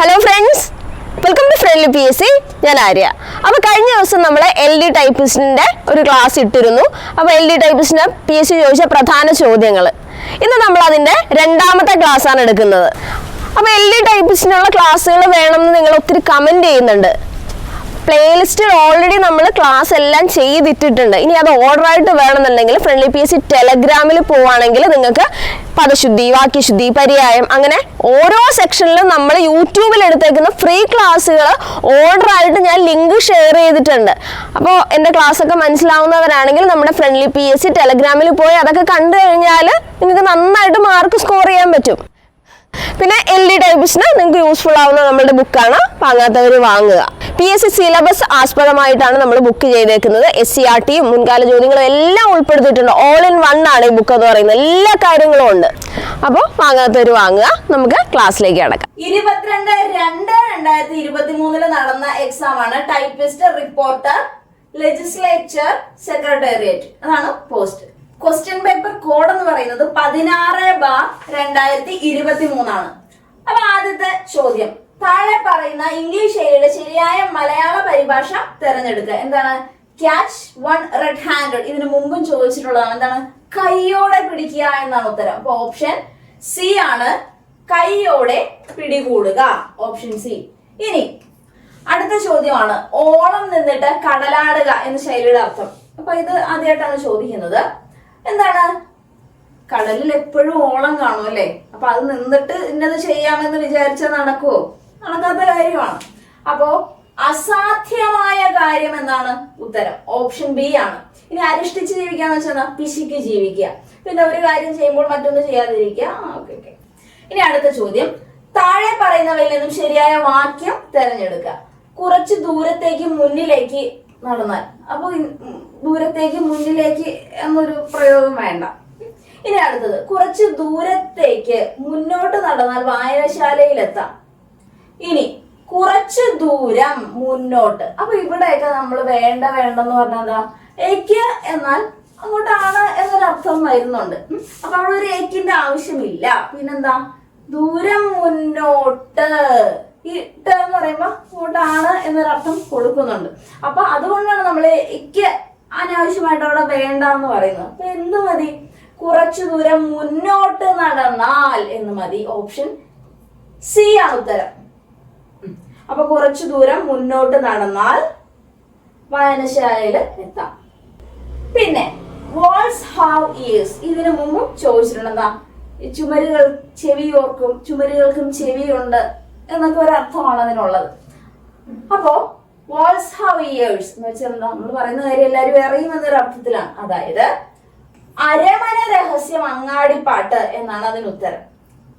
Hello friends welcome to friendly P S C ഞാൻ ആര്യ. അപ്പോൾ കഴിഞ്ഞ ദിവസം നമ്മൾ എൽ ഡി ടൈപ്പിസ്റ്റിന്റെ ഒരു ക്ലാസ് ഇട്ടിരുന്നു. അപ്പോൾ എൽ ഡി ടൈപ്പിസ്റ്റിന് പി എസ് സി ചോദിച്ച പ്രധാന ചോദ്യങ്ങൾ ഇന്ന് നമ്മൾ അതിന്റെ രണ്ടാമത്തെ ക്ലാസ് ആണ് എടുക്കുന്നത്. അപ്പോൾ എൽ ഡി ടൈപ്പിസ്റ്റിനുള്ള ക്ലാസ്സുകൾ വേണമെന്ന് നിങ്ങൾ ഒത്തിരി കമന്റ് ചെയ്യുന്നുണ്ട്. പ്ലേലിസ്റ്റിൽ ഓൾറെഡി നമ്മൾ ക്ലാസ് എല്ലാം ചെയ്തിട്ടിട്ടുണ്ട്. ഇനി അത് ഓർഡർ ആയിട്ട് വേണമെന്നുണ്ടെങ്കിൽ ഫ്രണ്ട്ലി പി എസ് സി ടെലഗ്രാമിൽ പോവുകയാണെങ്കിൽ നിങ്ങൾക്ക് പദശുദ്ധി വാക്യശുദ്ധി പര്യായം അങ്ങനെ ഓരോ സെക്ഷനിലും നമ്മൾ യൂട്യൂബിൽ എടുത്തേക്കുന്ന ഫ്രീ ക്ലാസ്സുകൾ ഓർഡർ ആയിട്ട് ഞാൻ ലിങ്ക് ഷെയർ ചെയ്തിട്ടുണ്ട്. അപ്പോൾ എന്റെ ക്ലാസ് ഒക്കെ മനസ്സിലാവുന്നവരാണെങ്കിൽ നമ്മുടെ ഫ്രണ്ട്ലി പി എസ് സി ടെലഗ്രാമിൽ പോയി അതൊക്കെ കണ്ടു കഴിഞ്ഞാൽ നിങ്ങൾക്ക് നന്നായിട്ട് മാർക്ക് സ്കോർ ചെയ്യാൻ പറ്റും. പിന്നെ എൽ ഡി ടൈപ്പിസ്റ്റിന് നിങ്ങൾക്ക് യൂസ്ഫുൾ ആവുന്ന നമ്മുടെ ബുക്കാണ് വാങ്ങാത്തവർ വാങ്ങുക. പി എസ് സി സിലബസ് ആസ്പദമായിട്ടാണ് നമ്മൾ ബുക്ക് ചെയ്തേക്കുന്നത്. എസ് സി ആർ ടിയും മുൻകാല ചോദ്യങ്ങളും എല്ലാം ഉൾപ്പെടുത്തിയിട്ടുണ്ട്. ഓൾ ഇൻ വൺ ആണ് ഈ ബുക്ക് എന്ന് പറയുന്നത്. എല്ലാ കാര്യങ്ങളും ഉണ്ട്. അപ്പോൾ വാങ്ങാത്തവർ വാങ്ങുക. നമുക്ക് ക്ലാസ്സിലേക്ക് കിടക്കാം. ഇരുപത്തിരണ്ട് രണ്ട് രണ്ടായിരത്തി ഇരുപത്തി മൂന്നിൽ നടന്ന എക്സാം ആണ്. ടൈപ്പിസ്റ്റ് റിപ്പോർട്ടർ ലെജിസ്ലേച്ചർ സെക്രട്ടേറിയറ്റ് അതാണ് പോസ്റ്റ് ക്വസ്റ്റ്യൻ പേപ്പർ കോഡ് എന്ന് പറയുന്നത് പതിനാറ് ബാർ രണ്ടായിരത്തി ഇരുപത്തി മൂന്നാണ് അപ്പൊ ആദ്യത്തെ ചോദ്യം. താഴെ പറയുന്ന ഇംഗ്ലീഷ് ഏരിയയുടെ ശരിയായ മലയാള പരിഭാഷ തിരഞ്ഞെടുക്കുക. എന്താണ്? ക്യാച്ച് വൺ റെഡ് ഹാൻഡഡ് ഇതിനു മുമ്പും ചോദിച്ചിട്ടുള്ളതാണ്. എന്താണ്? കൈയോടെ പിടിക്കുക എന്നാണ് ഉത്തരം. അപ്പൊ ഓപ്ഷൻ സി ആണ് കൈയോടെ പിടികൂടുക. ഓപ്ഷൻ സി ഇനി അടുത്ത ചോദ്യമാണ്. ഓളം നിന്നിട്ട് കടലാടുക എന്ന ശൈലിയുടെ അർത്ഥം. അപ്പൊ ഇത് ആദ്യമായിട്ടാണ് ചോദിക്കുന്നത്. എന്താണ്? കടലിൽ എപ്പോഴും ഓളം കാണും അല്ലേ? അപ്പൊ അത് നിന്നിട്ട് ഇന്നത് ചെയ്യാമെന്ന് വിചാരിച്ചാൽ നടക്കുവോ? നടക്കാത്ത കാര്യമാണ്. അപ്പോ അസാധ്യമായ കാര്യം എന്നാണ് ഉത്തരം. ഓപ്ഷൻ ബി ആണ്. ഇനി അരിഷ്ടിച്ച് ജീവിക്കാന്ന് വെച്ചാൽ പിശിക്ക് ജീവിക്കുക. പിന്നെ ഒരു കാര്യം ചെയ്യുമ്പോൾ മറ്റൊന്ന് ചെയ്യാതിരിക്കുക. Okay okay. ഇനി അടുത്ത ചോദ്യം. താഴെ പറയുന്നവയിൽ നിന്നും ശരിയായ വാക്യം തിരഞ്ഞെടുക്കുക. കുറച്ച് ദൂരത്തേക്ക് മുന്നിലേക്ക് നടന്നാൽ അപ്പൊ ഇ- ഉം, ദൂരത്തേക്ക് മുന്നിലേക്ക് എന്നൊരു പ്രയോഗം വേണ്ട. ഇനി അടുത്തത്. കുറച്ച് ദൂരത്തേക്ക് മുന്നോട്ട് നടന്നാൽ വായനശാലയിലെത്താം. ഇനി കുറച്ച് ദൂരം മുന്നോട്ട്. അപ്പൊ ഇവിടെയൊക്കെ നമ്മൾ വേണ്ട വേണ്ടെന്ന് പറഞ്ഞാൽ എന്താ? എക്ക് എന്നാൽ അങ്ങോട്ടാണ് എന്നൊരർത്ഥം വരുന്നുണ്ട്. അപ്പൊ അവിടെ ഒരു ഏക്കിന്റെ ആവശ്യമില്ല. പിന്നെന്താ? ദൂരം മുന്നോട്ട്. ഈ ട്ട് എന്ന് പറയുമ്പോ കൂട്ടാണ് എന്നൊരർത്ഥം കൊടുക്കുന്നുണ്ട്. അപ്പൊ അതുകൊണ്ടാണ് നമ്മൾ ഇക്ക് അനാവശ്യമായിട്ട് അവിടെ വേണ്ട എന്ന് പറയുന്നത്. അപ്പൊ എന്ത് മതി? കുറച്ചു ദൂരം മുന്നോട്ട് നടന്നാൽ എന്ന് മതി. ഓപ്ഷൻ സി ആണ് ഉത്തരം. അപ്പൊ കുറച്ചു ദൂരം മുന്നോട്ട് നടന്നാൽ വായനശാലയിൽ എത്താം. പിന്നെ വാൾസ് ഹാവ് ഇയേഴ്സ് ഇതിനു മുമ്പും ചോദിച്ചിട്ടുണ്ട് എന്താ ഈ ചുമരുകൾ ചെവിയോർക്കും ചുമരുകൾക്കും ചെവിയുണ്ട്. എന്നൊക്കെ ഒരു അർത്ഥമാണ് അതിനുള്ളത്. അപ്പോ വാൾസ് ഹാവ് ഇയേഴ്സ് എന്ന് വെച്ചാൽ നമ്മൾ പറയുന്ന കാര്യം എല്ലാവരും അറിയും എന്നൊരു അർത്ഥത്തിലാണ്. അതായത് അരമന രഹസ്യം അങ്ങാടിപ്പാട്ട് എന്നാണ് അതിന് ഉത്തരം.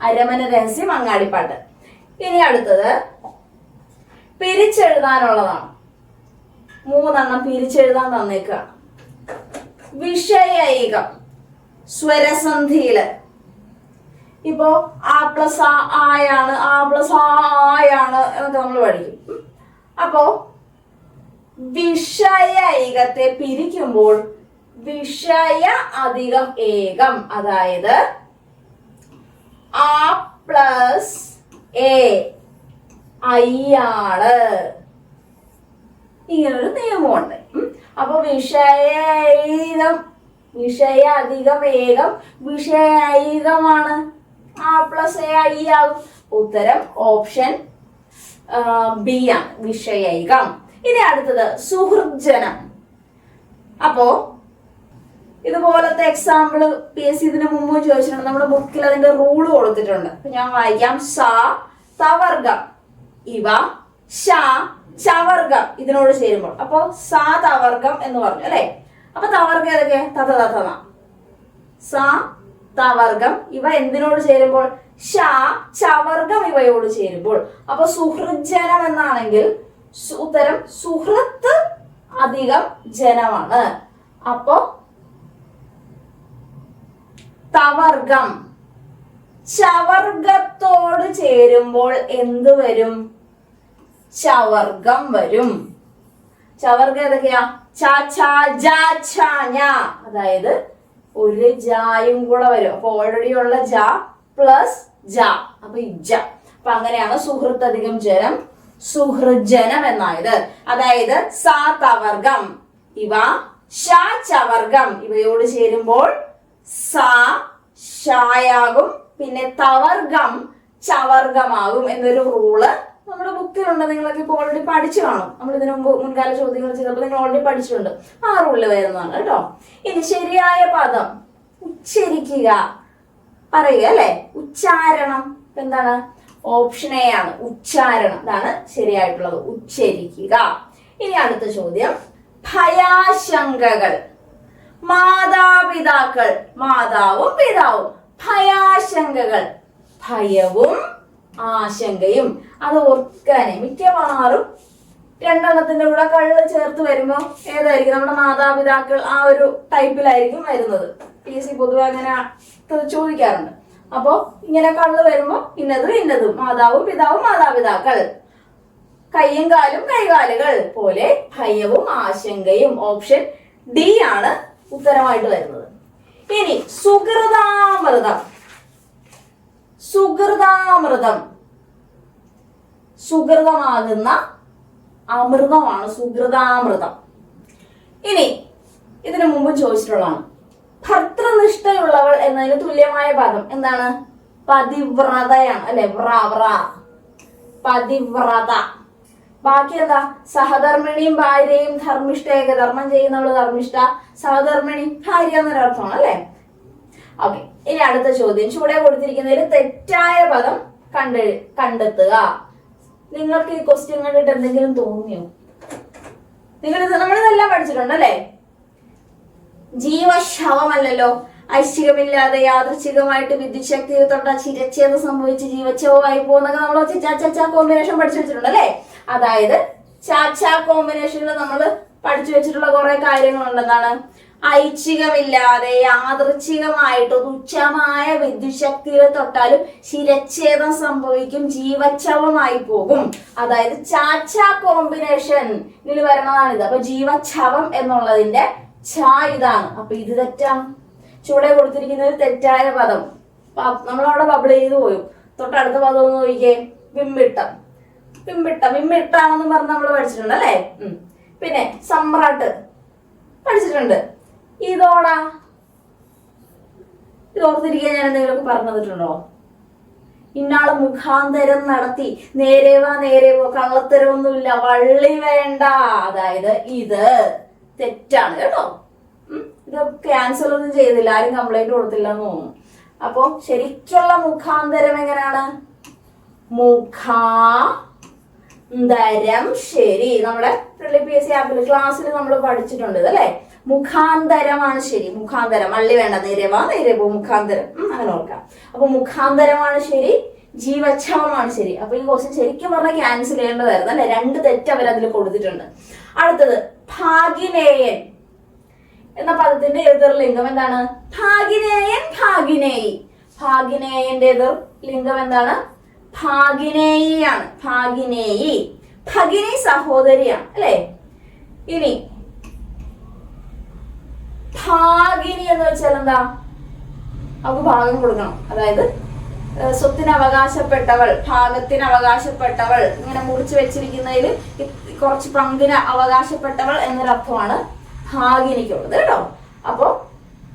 അരമന രഹസ്യം അങ്ങാടിപ്പാട്ട്. ഇനി അടുത്തത് പിരിച്ചെഴുതാനുള്ളതാണ്. മൂന്നെണ്ണം പിരിച്ചെഴുതാൻ തന്നേക്കാണ്. വിഷയൈകം സ്വരസന്ധിയിൽ. ഇപ്പോ ആ പ്ലസ് ആ ആയാണ് ആ പ്ലസ് ആ ആയാണ് എന്നൊക്കെ നമ്മൾ പഠിക്കും. അപ്പോ വിഷയ ഏകത്തെ പിരിക്കുമ്പോൾ വിഷയ അധികം ഏകം അതായത് ആ പ്ലസ് എ ആണ്. ഇങ്ങനൊരു നിയമമുണ്ട്. അപ്പൊ വിഷയം വിഷയ അധികം ഏകം വിഷയൈകമാണ് ആ പ്ലസ് എ ഐ ആകും ഉത്തരം ഓപ്ഷൻ ബി ആണ് വിഷയകം. ഇനി അടുത്തത് സുഹൃജനം അപ്പോ ഇതുപോലത്തെ എക്സാമ്പിൾ പി എസ് സി ഇതിനു മുമ്പ് ചോദിച്ചിട്ടുണ്ട്. നമ്മുടെ ബുക്കിൽ അതിന്റെ റൂൾ കൊടുത്തിട്ടുണ്ട്. ഞാൻ വായിക്കാം. സ തവർഗം. ഇവ ഷ ചവർഗം. ഇതിനോട് ചേരുമ്പോൾ. അപ്പൊ സ തവർഗം എന്ന് പറഞ്ഞു അല്ലെ? അപ്പൊ തവർഗം ഏതൊക്കെ? തഥ തഥ സ തവർഗം ഇവ എന്തിനോട് ചേരുമ്പോൾ? ഷ ചവർഗം ഇവയോട് ചേരുമ്പോൾ. അപ്പൊ സുഹൃജനം എന്നാണെങ്കിൽ ഉത്തരം സുഹൃത്ത് അധികം ജനമാണ്. അപ്പോ തവർഗം ചവർഗത്തോട് ചേരുമ്പോൾ എന്ത് വരും? ചവർഗം വരും. ചവർഗം ഏതൊക്കെയാ? ച ഛ അതായത് ഒരു ജായും കൂടെ വരും. അപ്പൊ ഓൾറെഡി ഉള്ള ജ പ്ലസ് ജ. അപ്പൊ ഇജ അപ്പൊ അങ്ങനെയാണ് സുഹൃത്ത് അധികം ജനം സുഹൃജനം എന്നായത്. അതായത് സാ തവർഗം. ഇവ ഷ ചവർഗം. ഇവയോട് ചേരുമ്പോൾ സാ ഷായാകും പിന്നെ തവർഗം ചവർഗമാകും എന്നൊരു റൂൾ നമ്മുടെ ബുക്കിലുണ്ട് നിങ്ങളൊക്കെ ഇപ്പോൾ ഓൾറെഡി പഠിച്ചു കാണും. നമ്മൾ ഇതിനു മുമ്പ് മുൻകാല ചോദ്യങ്ങൾ ചെയ്തപ്പോൾ നിങ്ങൾ ഓൾറെഡി പഠിച്ചിട്ടുണ്ട്. ആ റൂളിൽ വരുന്നതാണ് കേട്ടോ. ഇനി ശരിയായ പദം ഉച്ചരിക്കുക. പറയുക അല്ലെ? ഉച്ചാരണം. എന്താണ്? ഓപ്ഷൻ എ ആണ്. ഉച്ചാരണം. ഇതാണ് ശരിയായിട്ടുള്ളത്. ഉച്ചരിക്കുക. ഇനി അടുത്ത ചോദ്യം. ഭയാശങ്കകൾ. മാതാപിതാക്കൾ. മാതാവും പിതാവും. ഭയാശങ്കകൾ. ഭയവും ആശങ്കയും അത് ഓർക്കാനേ. മിക്കവാറും രണ്ടെണ്ണത്തിന്റെ കൂടെ കള്ള് ചേർത്ത് വരുമ്പോ ഏതായിരിക്കും? നമ്മുടെ മാതാപിതാക്കൾ ആ ഒരു ടൈപ്പിലായിരിക്കും വരുന്നത്. പി സി പൊതുവെ അങ്ങനെ ചോദിക്കാറുണ്ട്. അപ്പോ ഇങ്ങനെ കള്ള് വരുമ്പോ ഇന്നതും ഇന്നതും. മാതാവും പിതാവും മാതാപിതാക്കൾ. കയ്യും കാലും കൈകാലുകൾ പോലെ ഭയവും ആശങ്കയും. ഓപ്ഷൻ ഡി ആണ് ഉത്തരമായിട്ട് വരുന്നത്. ഇനി സുഹൃതാമൃതം സുഹൃതാമൃതം. സുഹൃതമാകുന്ന അമൃതമാണ് സുഹൃതാമൃതം. ഇനി ഇതിനു മുമ്പ് ചോദിച്ചിട്ടുള്ളതാണ്. ഭർത്തൃനിഷ്ഠയുള്ളവൾ എന്നതിന് തുല്യമായ പദം എന്താണ്? പതിവ്രതയാണ് അല്ലെ? വ്ര വ്ര. പതിവ്രത. ബാക്കി എന്താ? സഹധർമ്മിണിയും ഭാര്യയും ധർമ്മിഷ്ഠയൊക്കെ ധർമ്മം ചെയ്യുന്നവൾ ധർമ്മിഷ്ഠ സഹധർമ്മിണി ഭാര്യ എന്നൊരർത്ഥമാണ് അല്ലെ? ഓക്കെ ഇനി അടുത്ത ചോദ്യം. ചൂടെ കൊടുത്തിരിക്കുന്നതിൽ തെറ്റായ പദം കണ്ട് കണ്ടെത്തുക. നിങ്ങൾക്ക് ഈ ക്വസ്റ്റ്യൻ കണ്ടിട്ട് എന്തെങ്കിലും തോന്നിയോ? നിങ്ങൾ നമ്മളിതെല്ലാം പഠിച്ചിട്ടുണ്ടല്ലേ? ജീവശവമല്ലല്ലോ ഐശ്വര്യമില്ലാതെ യാദൃച്ഛികമായിട്ട് വിദ്യുശക്തി തൊട്ട ചിരച്ഛേദം സംഭവിച്ച് ജീവച്ഛവമായി പോകുന്നൊക്കെ നമ്മൾ ചാച്ചാ കോമ്പിനേഷൻ പഠിച്ചു വെച്ചിട്ടുണ്ട് അല്ലേ അതായത് ചാച്ചാ കോമ്പിനേഷനിൽ നമ്മൾ പഠിച്ചു വെച്ചിട്ടുള്ള കുറെ കാര്യങ്ങളുണ്ട് എന്താണ് ഐച്ഛികമില്ലാതെ യാദൃച്ഛികമായിട്ട് തുച്ഛമായ വിദ്യുശക്തിയെ തൊട്ടാലും ശിരച്ഛേദം സംഭവിക്കും ജീവച്ഛവമായി പോകും. അതായത് ചാച്ച കോമ്പിനേഷൻ ഇതിൽ വരണതാണിത് അപ്പൊ ജീവച്ഛവം എന്നുള്ളതിന്റെ ഛ ഇതാണ്. അപ്പൊ ഇത് തെറ്റാണ് ചൂടെ ഒരു തെറ്റായ പദം. നമ്മളവിടെ ബബിൾ ചെയ്ത് പോയി. തൊട്ടടുത്ത പദം ഒന്ന് നോക്കിക്കേ. വിമ്പിട്ടം വിമ്പിട്ടം വിമ്പിട്ടാണെന്ന് പറഞ്ഞ് നമ്മൾ പഠിച്ചിട്ടുണ്ട് അല്ലേ? പിന്നെ സമ്രാട്ട് പഠിച്ചിട്ടുണ്ട്. ഇതോടാ. ഇത് ഓർത്തിരിക്കാൻ ഞാൻ എന്തെങ്കിലുമൊക്കെ പറഞ്ഞു തന്നിട്ടുണ്ടോ? ഇന്നാൾ മുഖാന്തരം നടത്തി. നേരെവാ നേരെവോ കള്ളത്തരമൊന്നുമില്ല. വള്ളി വേണ്ട. അതായത് ഇത് തെറ്റാണ് കേട്ടോ. ഇത് ക്യാൻസൽ ഒന്നും ചെയ്തില്ല. ആരും കംപ്ലൈന്റ് കൊടുത്തില്ല എന്ന് തോന്നുന്നു. അപ്പൊ ശരിക്കുള്ള മുഖാന്തരം എങ്ങനെയാണ്? മുഖാന്തരം ശരി. നമ്മുടെ പി എസ് സി ആപ്പിൽ ക്ലാസ്സിൽ നമ്മൾ പഠിച്ചിട്ടുണ്ട് അല്ലേ മുഖാന്തരമാണ് ശരി. മുഖാന്തരം. അള്ളി വേണ്ട നിരവ നിരവോ മുഖാന്തരം. അങ്ങനെ ഓർക്കാം. അപ്പൊ മുഖാന്തരമാണ് ശരി. ജീവച്ഛവമാണ് ശരി. അപ്പൊ ഈ ക്വസ്റ്റ്യൻ ശരിക്കും പറഞ്ഞാൽ ക്യാൻസൽ ചെയ്യേണ്ടതായിരുന്നു അല്ലെ? രണ്ട് തെറ്റ് അവർ അതിൽ കൊടുത്തിട്ടുണ്ട്. അടുത്തത് ഭാഗിനേയൻ എന്ന പദത്തിന്റെ എതിർ ലിംഗം എന്താണ്? ഭാഗിനേയൻ ഭാഗിനേയി ഭാഗിനേയന്റെ എതിർ ലിംഗം എന്താണ്? ഭാഗിനേയിയാണ് ഭാഗിനേയി. ഭഗിനി സഹോദരിയാണ് അല്ലേ? ഇനി ഭാഗിനി എന്ന് വെച്ചാൽ എന്താ? അവ ഭാഗം കൊടുക്കണം. അതായത് സ്വത്തിന് അവകാശപ്പെട്ടവൾ ഭാഗത്തിന് അവകാശപ്പെട്ടവൾ ഇങ്ങനെ മുറിച്ചു വെച്ചിരിക്കുന്നതിൽ കുറച്ച് പങ്കിന് അവകാശപ്പെട്ടവൾ എന്നൊരർത്ഥമാണ് ഭാഗിനിക്കുള്ളത് കേട്ടോ? അപ്പോ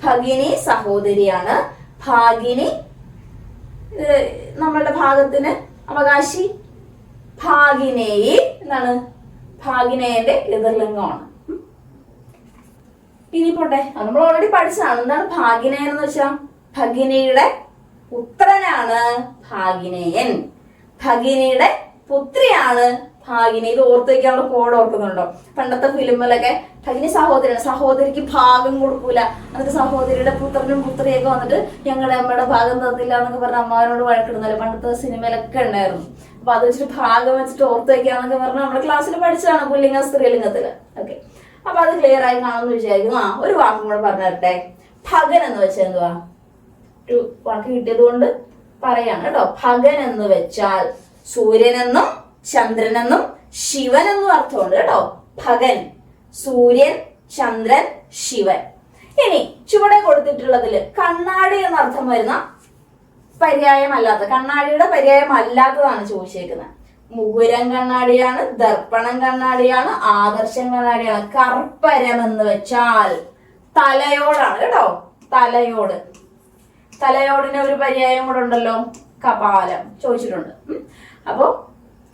ഭഗിനി സഹോദരിയാണ്. ഭാഗിനി നമ്മളുടെ ഭാഗത്തിന് അവകാശി ഭാഗിനേയി എന്താണ് ഭാഗിനേന്റെ എതിർലിംഗമാണ്. ഇനി പോട്ടെ നമ്മൾ ഓൾറെഡി പഠിച്ചതാണ്. എന്താണ് ഭാഗിനേയൻ എന്ന് വെച്ചാൽ ഭഗിനിയുടെ പുത്രനാണ് ഭാഗിനേയൻ. ഭഗിനിയുടെ പുത്രിയാണ് ഭാഗിനി ഇത് ഓർത്ത് വെക്കാനുള്ള കോഡ് ഓർക്കുന്നുണ്ടോ? പണ്ടത്തെ ഫിലിമിലൊക്കെ ഭഗിനി സഹോദരൻ സഹോദരിക്ക് ഭാഗം കൊടുക്കൂല. എന്നിട്ട് സഹോദരിയുടെ പുത്രനും പുത്രിയൊക്കെ വന്നിട്ട് ഞങ്ങളുടെ അമ്മയുടെ ഭാഗം തന്നില്ല എന്നൊക്കെ പറഞ്ഞ അമ്മാവനോട് വഴക്കിടുന്നല്ലോ? പണ്ടത്തെ സിനിമയിലൊക്കെ ഉണ്ടായിരുന്നു. അപ്പൊ അത് വെച്ചിട്ട് ഭാഗം വെച്ചിട്ട് ഓർത്ത് വെക്കാന്നൊക്കെ പറഞ്ഞാൽ നമ്മുടെ ക്ലാസ്സിൽ പഠിച്ചതാണ് പുല്ലിംഗ സ്ത്രീലിംഗത്തിൽ. ഓക്കെ അപ്പൊ അത് ക്ലിയർ ആയി കാണുമെന്ന് വിചാരിക്കുന്നു. ആ ഒരു വാക്കും കൂടെ പറഞ്ഞു തരട്ടെ ഭഗൻ എന്ന് വെച്ചാൽ എന്തുവാ? ഒരു വാക്ക് കിട്ടിയത് കൊണ്ട് പറയാണ് കേട്ടോ. ഭഗൻ എന്ന് വെച്ചാൽ സൂര്യനെന്നും ചന്ദ്രനെന്നും ശിവനെന്നും അർത്ഥമുണ്ട് കേട്ടോ. ഭഗൻ സൂര്യൻ ചന്ദ്രൻ ശിവൻ. ഇനി ചുവടെ കൊടുത്തിട്ടുള്ളതിൽ കണ്ണാടി എന്ന അർത്ഥം വരുന്ന പര്യായമല്ലാത്ത കണ്ണാടിയുടെ പര്യായം അല്ലാത്തതാണ് ചോദിച്ചേക്കുന്നത്. മുകുരം കണ്ണാടിയാണ് ദർപ്പണം കണ്ണാടിയാണ് ആദർശം കണ്ണാടിയാണ്. കർപ്പരം എന്ന് വെച്ചാൽ തലയോടാണ് കേട്ടോ. തലയോട്. തലയോടിന് ഒരു പര്യായം കൂടെ ഉണ്ടല്ലോ. കപാലം. ചോദിച്ചിട്ടുണ്ട്. ഉം.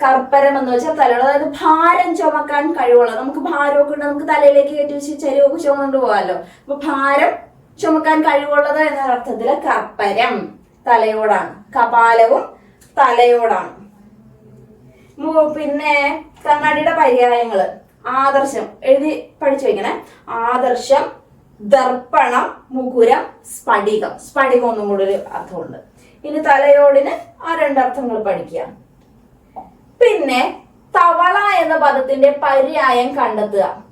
കർപ്പരം എന്ന് വെച്ചാൽ തലയോട് അതായത് ഭാരം ചുമക്കാൻ കഴിവുള്ള നമുക്ക് ഭാരമൊക്കെ ഉണ്ട് നമുക്ക് തലയിലേക്ക് കയറ്റി വെച്ച് ചെരുവൊക്കെ ചുമന്നുകൊണ്ട് പോകാമല്ലോ. അപ്പൊ ഭാരം ചുമക്കാൻ കഴിവുള്ളത് എന്ന അർത്ഥത്തിൽ കർപ്പരം തലയോടാണ് കപാലവും തലയോടാണ്. പിന്നെ കണ്ണാടിയുടെ പര്യായങ്ങൾ ആദർശം എഴുതി പഠിച്ചു വെക്കണേ. ആദർശം ദർപ്പണം മുകുരം സ്ഫടികം. സ്ഫടികം ഒന്നും കൂടെ ഒരു അർത്ഥമുണ്ട്. ഇനി തലയോടിന് ആ രണ്ടർത്ഥങ്ങൾ പഠിക്കുക പിന്നെ തവള എന്ന പദത്തിന്റെ പര്യായം കണ്ടെത്തുക.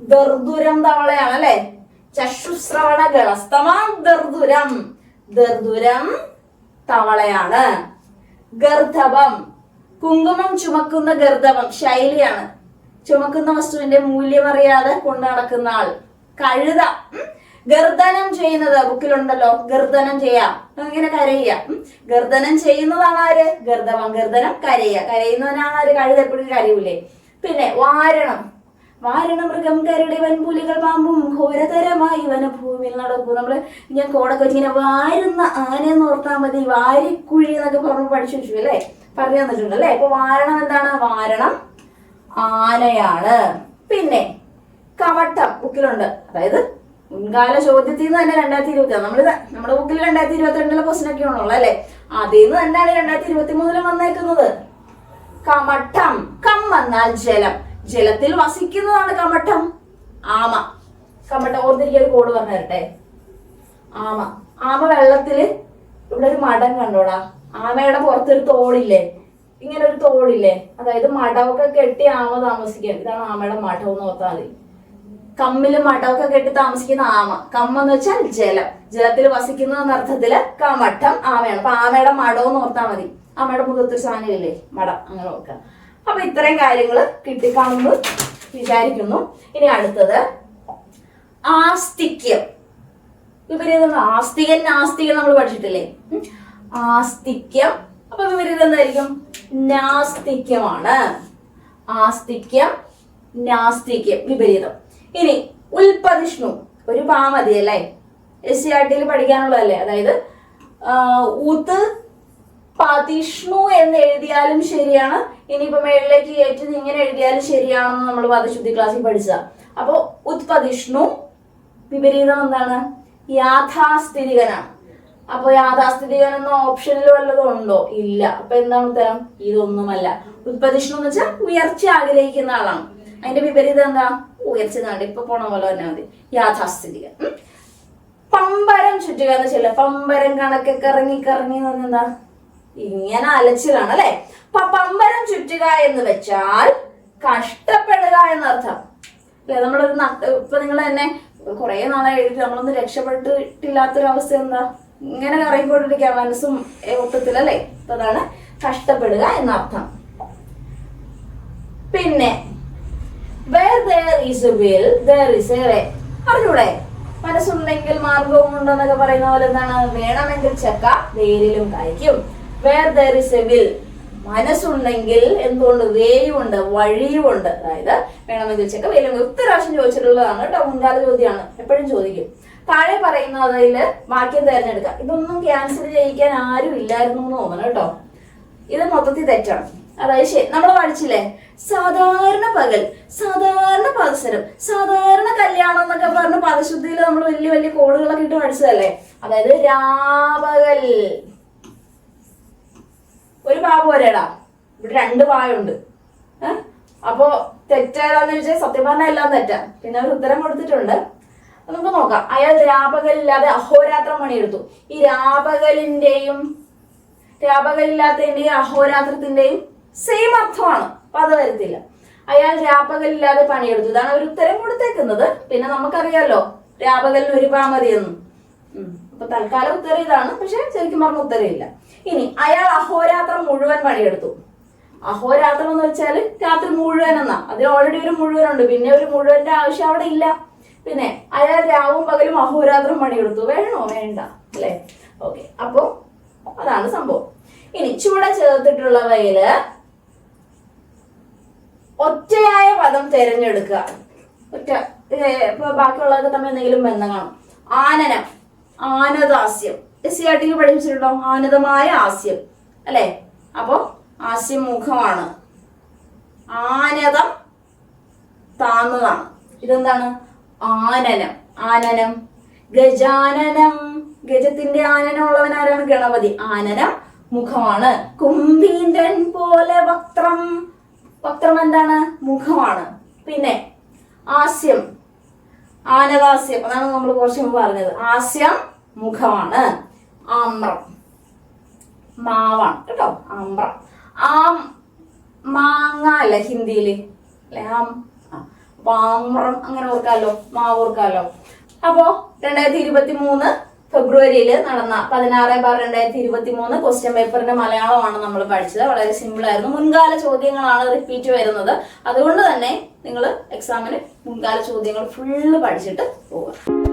ദർദുരം തവളയാണ് അല്ലെ? ചശുശ്രവണ ഗളസ്തമാം ദർദുരം. ദർദുരം തവളയാണ്. ഗർദ്ധവം കുങ്കുമം ചുമക്കുന്ന ഗർദ്ധവം ശൈലിയാണ്. ചുമക്കുന്ന വസ്തുവിന്റെ മൂല്യം അറിയാതെ കൊണ്ടു നടക്കുന്ന ആൾ. കഴുത. ഗർദനം ചെയ്യുന്നത് ബുക്കിലുണ്ടല്ലോ. ഗർദനം ചെയ്യാം. ഇങ്ങനെ കരയുക. ഗർദനം ചെയ്യുന്നതാണ് ആര്? ഗർദവം ഗർദനം കരയുക. കരയുന്നവനാണ് ആര്? കഴുത. എപ്പോഴും കരയൂലേ. പിന്നെ വാരണം. വാരണ മൃഗം കരടി വൻപുലികൾ പാമ്പും ഘോരതരമായി വനഭൂമിയിൽ നടക്കും. നമ്മൾ ഞാൻ കോടൊക്കെ ഇങ്ങനെ വാരുന്ന ആനയെന്ന് ഓർത്താൽ മതി. വാരിക്കുഴി എന്നൊക്കെ പറഞ്ഞ് പഠിച്ചു വെച്ചു അല്ലേ? പറഞ്ഞു തന്നിട്ടുണ്ട് അല്ലേ? അപ്പൊ വാരണം എന്താണ്? വാരണം ആനയാണ്. പിന്നെ കവട്ടം ബുക്കിലുണ്ട്. അതായത് മുൻകാല ചോദ്യത്തിൽ നിന്ന് തന്നെ രണ്ടായിരത്തി ഇരുപത്തി നമ്മൾ നമ്മുടെ ബുക്കിൽ രണ്ടായിരത്തി ഇരുപത്തി രണ്ടിലെ ക്വസ്റ്റൻ ഒക്കെ ആണല്ലോ അല്ലെ? അതിൽ നിന്ന് തന്നെയാണ് രണ്ടായിരത്തി ഇരുപത്തി മൂന്നിലും വന്നേക്കുന്നത്. കമട്ടം. കം എന്നാൽ ജലം. ജലത്തിൽ വസിക്കുന്നതാണ് കമട്ടം. ആമ. കമട്ടം ഓർത്തിരിക്കാൻ ഒരു കോഡ് പറഞ്ഞു തരട്ടെ. ആമ. ആമ വെള്ളത്തിൽ ഇവിടെ ഒരു മടം കണ്ടോടാ. ആമയുടെ പുറത്തൊരു തോളില്ലേ ഇങ്ങനെ ഒരു തോളില്ലേ അതായത് മടമൊക്കെ കെട്ടി ആമ താമസിക്കാൻ. ഇതാണ് ആമയുടെ മഠം എന്ന് ഓർത്താൽ മതി. കമ്മിൽ മഠമൊക്കെ കെട്ടി താമസിക്കുന്ന ആമ. കമ്മെന്ന് വെച്ചാൽ ജലം. ജലത്തിൽ വസിക്കുന്ന എന്ന അർത്ഥത്തിൽ കമഠം ആമയാണ്. അപ്പൊ ആമയുടെ മഠം എന്ന് ഓർത്താൽ മതി. ആമയുടെ മുഖത്തൊരു സാധനമില്ലേ മഠം. അങ്ങനെ നോക്കുക അപ്പൊ ഇത്രയും കാര്യങ്ങൾ കിട്ടിക്കാണെന്ന് വിചാരിക്കുന്നു. ഇനി അടുത്തത് ആസ്തിക്യം. വിപരീതം ആസ്തികൻ നാസ്തികൻ നമ്മൾ പഠിച്ചിട്ടില്ലേ? ആസ്തിക്യം. അപ്പൊ വിപരീതം എന്തായിരിക്കും? നാസ്തിക്യമാണ്. ആസ്തിക്യം നാസ്തിക്യം വിപരീതം. ഇനി ഉൽപ്പതിഷ്ണു. ഒരു പാ മതി അല്ലേ? എസ് സി ആർ ടിയിൽ പഠിക്കാനുള്ളതല്ലേ? അതായത് ഊത്ത് പതിഷ്ണു എന്ന് എഴുതിയാലും ശരിയാണ്. ഇനിയിപ്പോ മേളിലേക്ക് കയറ്റി ഇങ്ങനെ എഴുതിയാലും ശരിയാണെന്ന് നമ്മൾ പദശുദ്ധി ക്ലാസ്സിൽ പഠിച്ചതാ. അപ്പോ ഉത്പതിഷ്ണു വിപരീതം എന്താണ്? യാഥാസ്ഥിതികനാണ്. അപ്പൊ യാഥാസ്ഥിതികൻ എന്ന ഓപ്ഷനിൽ വല്ലതും ഉണ്ടോ? ഇല്ല. അപ്പൊ എന്താണ് ഉത്തരം? ഇതൊന്നുമല്ല. ഉത്പതിഷ്ണു എന്ന് വെച്ചാൽ ഉയർച്ച ആഗ്രഹിക്കുന്ന ആളാണ്. അതിന്റെ വിപരീതം എന്താ? ഉയർച്ച നാട് ഇപ്പൊ പോണ പോലെ തന്നെ മതി. യാഥാസ്ഥിതിക. പമ്പരം ചുറ്റുക എന്ന് വെച്ചാൽ പമ്പരം കണക്കൊക്കെ കറങ്ങി കറങ്ങി എന്ന് എന്താ? ഇങ്ങനെ അലച്ചിലാണ് അല്ലെ? പമ്പരം ചുറ്റുക എന്ന് വെച്ചാൽ കഷ്ടപ്പെടുക എന്നർത്ഥം. അല്ലെ? നമ്മളൊരു ഇപ്പൊ നിങ്ങൾ തന്നെ കുറെ നാളായി എഴുതി നമ്മളൊന്നും രക്ഷപ്പെട്ടിട്ടില്ലാത്തൊരവസ്ഥ എന്താ? ഇങ്ങനെ കറങ്ങിക്കൊണ്ടിരിക്കുക മനസ്സും ഒത്തത്തിലല്ലേ അപ്പൊ അതാണ് കഷ്ടപ്പെടുക എന്നർത്ഥം. പിന്നെ where there is a will there is a way. അറിഞ്ഞൂടെ മനസ്സുണ്ടെങ്കിൽ മാർഗവും ഉണ്ടെന്നൊക്കെ പറയുന്ന പോലെ എന്താണ്? വേണമെങ്കിൽ ചക്ക വേരിലും കായ്ക്കും. Where there is a will മനസ്സുണ്ടെങ്കിൽ എന്തുകൊണ്ട് വേയുമുണ്ട് വഴിയുമുണ്ട് അതായത് വേണമെങ്കിൽ ചക്ക വേലും ഒത്തിരി പ്രാവശ്യം ചോദിച്ചിട്ടുള്ളതാണ് കേട്ടോ മുൻകാല ചോദ്യമാണ്. എപ്പോഴും ചോദിക്കും. താഴെ പറയുന്നതിൽ വാക്യം തിരഞ്ഞെടുക്കുക ഇതൊന്നും ക്യാൻസൽ ചെയ്യിക്കാൻ ആരും ഇല്ലായിരുന്നു എന്ന് തോന്നണം കേട്ടോ. ഇത് മൊത്തത്തിൽ തെറ്റാണ്. അതായത് ശരി നമ്മൾ പഠിച്ചില്ലേ സാധാരണ പകൽ സാധാരണ പദസരം സാധാരണ കല്യാണം എന്നൊക്കെ പറഞ്ഞ് പദശുദ്ധിയിൽ നമ്മൾ വലിയ വലിയ കോഡുകളൊക്കെ ഇട്ട് പഠിച്ചതല്ലേ? അതായത് രാപകൽ. ഒരു പാ പോരേടാ. ഇവിടെ രണ്ട് പായുണ്ട്. ഏഹ് അപ്പോ തെറ്റേതാന്ന് ചോദിച്ചാൽ സത്യം പറഞ്ഞാൽ എല്ലാം തെറ്റാ. പിന്നെ അവർ ഉത്തരം കൊടുത്തിട്ടുണ്ട്. നമുക്ക് നോക്കാം. അയാൾ രാപകലില്ലാതെ അഹോരാത്രം പണിയെടുത്തു. ഈ രാപകലിന്റെയും രാപകലില്ലാത്തതിന്റെയും അഹോരാത്രത്തിന്റെയും സെയിം അർത്ഥമാണ്. അപ്പൊ അത് വരത്തില്ല. അയാൾ രാപ്പകലില്ലാതെ പണിയെടുത്തു. ഇതാണ് ഒരു ഉത്തരം കൊടുത്തേക്കുന്നത്. പിന്നെ നമുക്കറിയാലോ രാപകലിന് ഒരു പാ മതിയെന്നും അപ്പൊ തൽക്കാലം ഉത്തരം ഇതാണ്. പക്ഷെ ശരിക്കും പറഞ്ഞ ഉത്തരമില്ല. ഇനി അയാൾ അഹോരാത്രം മുഴുവൻ പണിയെടുത്തു. അഹോരാത്രം എന്ന് വെച്ചാൽ രാത്രി മുഴുവൻ എന്നാ. അതിൽ ഓൾറെഡി ഒരു മുഴുവൻ ഉണ്ട് പിന്നെ ഒരു മുഴുവന്റെ ആവശ്യം അവിടെ ഇല്ല. പിന്നെ അയാൾ രാവും പകലും അഹോരാത്രം പണിയെടുത്തു. വേണോ? വേണ്ട. അല്ലേ? ഓക്കെ. അപ്പോ അതാണ് സംഭവം. ഇനി ചുവടെ ചേർത്തിട്ടുള്ളവയിൽ ഒറ്റയായ പദം തിരഞ്ഞെടുക്കുക. ഒറ്റ ഇപ്പൊ ബാക്കിയുള്ളതൊക്കെ തമ്മിൽ എന്തെങ്കിലും ബന്ധം കാണും ആനനം ആനദാസ്യം. എസ് സി ആർ ടിക്ക് പഠിപ്പിച്ചിട്ടുണ്ടോ? ആനതമായ ആസ്യം. അല്ലെ? അപ്പോ ആസ്യം മുഖമാണ്. ആനതം താന്നതാണ് ഇതെന്താണ്? ആനനം. ആനനം. ഗജാനനം. ഗജത്തിന്റെ ആനനം ഉള്ളവൻ ആരാണ്? ഗണപതി. ആനനം മുഖമാണ്. കുംഭീന്ദ്രൻ പോലെ വക്രം വക്രം എന്താണ് മുഖമാണ്. പിന്നെ ആസ്യം ആനവാസ്യം. അതാണ് നമ്മൾ കുറച്ച് മുമ്പ് പറഞ്ഞത്. ആസ്യം മുഖമാണ്. ആമ്രം. മാവാണ്. കേട്ടോ? ആമ്രം. ആം മാങ്ങ അല്ല ഹിന്ദിയിൽ? അല്ലെ? ആം. ആ. അപ്പൊ ആമ്രം അങ്ങനെ ഓർക്കാലോ? മാവ് ഓർക്കാലോ? അപ്പോ രണ്ടായിരത്തി ഇരുപത്തി മൂന്ന് ഫെബ്രുവരിയിൽ നടന്ന പതിനാറ് ബാർ രണ്ടായിരത്തി ഇരുപത്തി മൂന്ന് ക്വസ്റ്റ്യൻ പേപ്പറിന്റെ മലയാളമാണ് നമ്മൾ പഠിച്ചത്. വളരെ സിമ്പിൾ ആയിരുന്നു. മുൻകാല ചോദ്യങ്ങളാണ് റിപ്പീറ്റ് വരുന്നത്. അതുകൊണ്ട് തന്നെ നിങ്ങൾ എക്സാമിന് മുൻകാല ചോദ്യങ്ങൾ ഫുള്ള് പഠിച്ചിട്ട് പോവുക.